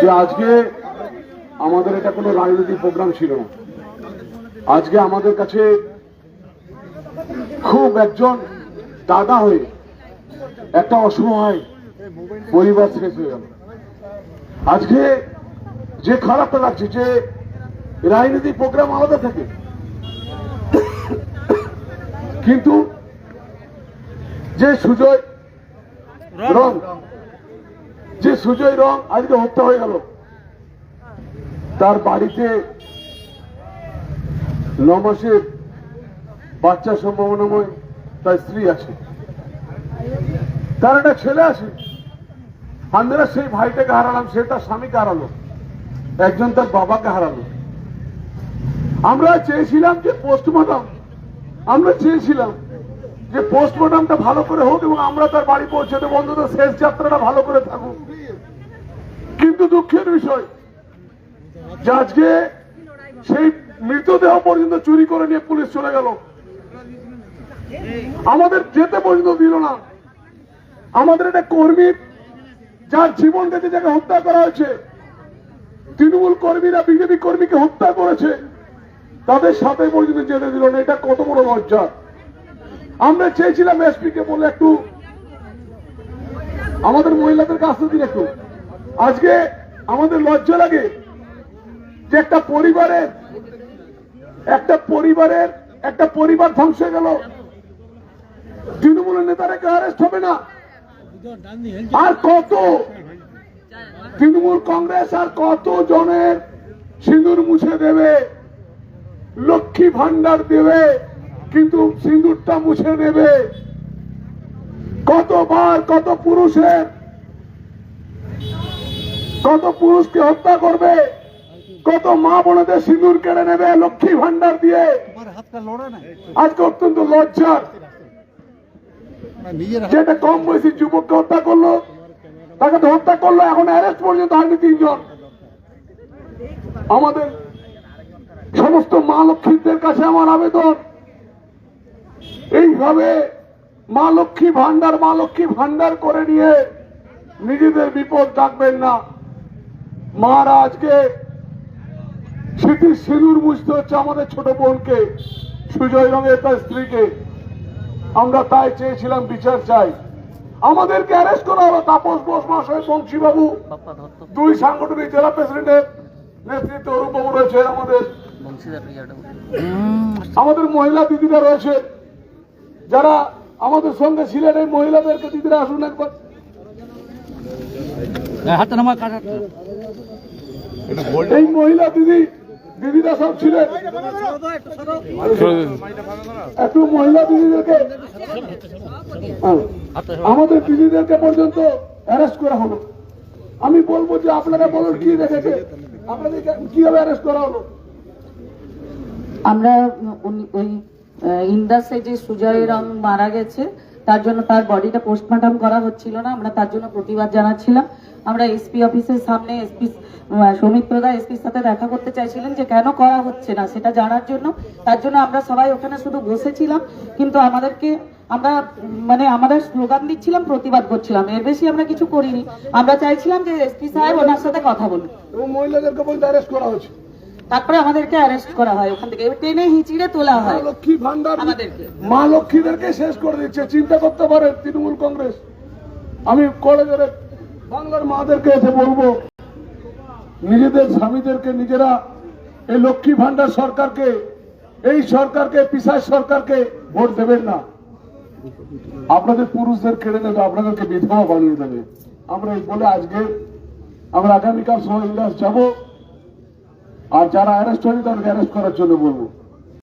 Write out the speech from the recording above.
যে আজকে আমাদের এটা কোনো রাজনৈতিক প্রোগ্রাম ছিল না। আজকে আমাদের কাছে খুব একজন দাদা হয়ে একটা অসহায় পরিবার শেষ হয়ে গেল। আজকে যে খারাপটা লাগছে যে রাজনৈতিক প্রোগ্রাম আলাদা থাকে। কিন্তু যে সুজয় রং। যে সুজয় রং আজকে হত্যা হয়ে গেল তার বাড়িতে ন মাসের বাচ্চা সম্ভাবনাময় তার স্ত্রী আছে। তার একটা ছেলে আছে। আমরা সেই ভাইটাকে হারালাম সে তার স্বামীকে হারালো। একজন তার বাবাকে হারালো। আমরা চেয়েছিলাম যে পোস্টমর্টম আমরা চেয়েছিলাম যে পোস্টমর্টমটা ভালো করে হোক এবং আমরা তার বাড়ি পৌঁছে দেবো অন্তত শেষ যাত্রাটা ভালো করে থাকুক। কিন্তু দুঃখের বিষয়, যে আজকে সেই মৃতদেহ পর্যন্ত চুরি করে নিয়ে পুলিশ চলে গেল। আমাদের যেতে পর্যন্ত দিল না। আমাদের একটা কর্মী যার জীবন গেছে যাকে হত্যা করা হয়েছে, তৃণমূল কর্মীরা, বিজেপি কর্মীকে হত্যা করেছে। তাদের সাথে পর্যন্ত যেতে দিল না, এটা কত বড় লজ্জা। আমরা চেয়েছিলাম এসপি কে বলে একটু, আমাদের মহিলাদের কাছ দিন একটু। আজকে আমাদের লজ্জা লাগে যে একটা পরিবারের একটা পরিবারের, একটা পরিবার ধ্বংস হয়ে গেল। তৃণমূলের নেতারা কেউ অ্যারেস্ট হবে না। আর কত তৃণমূল কংগ্রেস আর কত জনের সিঁদুর মুছে দেবে? লক্ষ্মী ভান্ডার দেবে কিন্তু সিঁদুরটা মুছে নেবে। কতবার কত পুরুষের কত পুরুষকে হত্যা করবে কত মা বোনদের সিঁদুর কেড়ে নেবে লক্ষ্মী ভান্ডার দিয়ে। আজকে অত্যন্ত লজ্জার। যেটা কম বয়সী যুবককে হত্যা করল তাকে তো হত্যা করল এখন অ্যারেস্ট পর্যন্ত হয়নি তিনজন। আমাদের সমস্ত মা লক্ষ্মীদের কাছে আমার আবেদন। এইভাবে মা লক্ষ্মী ভান্ডার মা লক্ষ্মী ভান্ডার করে নিয়ে নিজেদের বিপদ ডাকবেন না। মারা আজকে স্মৃতির সিঁদুর মুছতে হচ্ছে আমাদের ছোট বোনকে সুজয় রঙের তার স্ত্রীকে। আমরা তাই চেয়েছিলাম বিচার চাই। আমাদেরকে অ্যারেস্ট করা হলো তাপস বোস মহাশয় বংশী বাবু দুই সাংগঠনিক জেলা প্রেসিডেন্টের নেতৃত্বে অরূপ বাবু রয়েছে আমাদের। আমাদের মহিলা দিদিরা রয়েছে। যারা আমাদের সঙ্গে ছিলেন এই মহিলাদেরকে দিদিরা আসুন একবার। হাতে নামা কাটা এই মহিলা দিদি দিদিরা সব ছিলেন। একটু মহিলা দিদিদেরকে হ্যাঁ, আমাদের দিদিদেরকে পর্যন্ত অ্যারেস্ট করা হলো। আমি বলব যে আপনারা বলুন কি দেখেছে। আপনাদের কীভাবে অ্যারেস্ট করা হলো? আমরা ওই ইন্ডাসে যে সুজয় রং মারা গেছে, তার জন্য তার বডিটা পোস্টমর্টম করা হচ্ছিল না, আমরা তার জন্য প্রতিবাদ জানাচ্ছিলাম। আমরা এসপি অফিসের সামনে এসপি সৌমিত্রদা এসপির সাথে দেখা করতে চাইছিলেন যে কেন করা হচ্ছে না, সেটা জানার জন্য। তার জন্য আমরা সবাই ওখানে শুধু বসেছিলাম, কিন্তু আমাদেরকে, আমরা মানে আমাদের স্লোগান দিচ্ছিলাম, প্রতিবাদ করছিলাম। এর বেশি আমরা কিছু করিনি। আমরা চাইছিলাম যে এসপি সাহেব ওনার সাথে কথা বলুন মহিলাদেরকে পর্যন্ত অ্যারেস্ট করা হয়েছে তারপরে আমাদেরকে অ্যারেস্ট করা হয়। ওখান থেকে টেনে হিঁচিড়ে তোলা হয়। লক্ষ্মী ভান্ডার আমাদেরকে। মা লক্ষ্মীদেরকে শেষ করে দিচ্ছে। চিন্তা করতে পারে তৃণমূল কংগ্রেস। আমি করে বাংলার মাদেরকে এসে বলব নিজেদের স্বামীদেরকে নিজেরা এই লক্ষ্মী ভান্ডার সরকারকে এই সরকারকে পিসার সরকারকে ভোট দেবেন না। আপনাদের পুরুষদের কেড়ে নেবে আপনাদেরকে বিধবা বানিয়ে দেবে। আমরা এই বলে আজকে আমরা আগামীকাল সবাই ইন্ডাস যাব। আর যারা অ্যারেস্ট হয়েছে তাদেরকে অ্যারেস্ট করার জন্য বলব।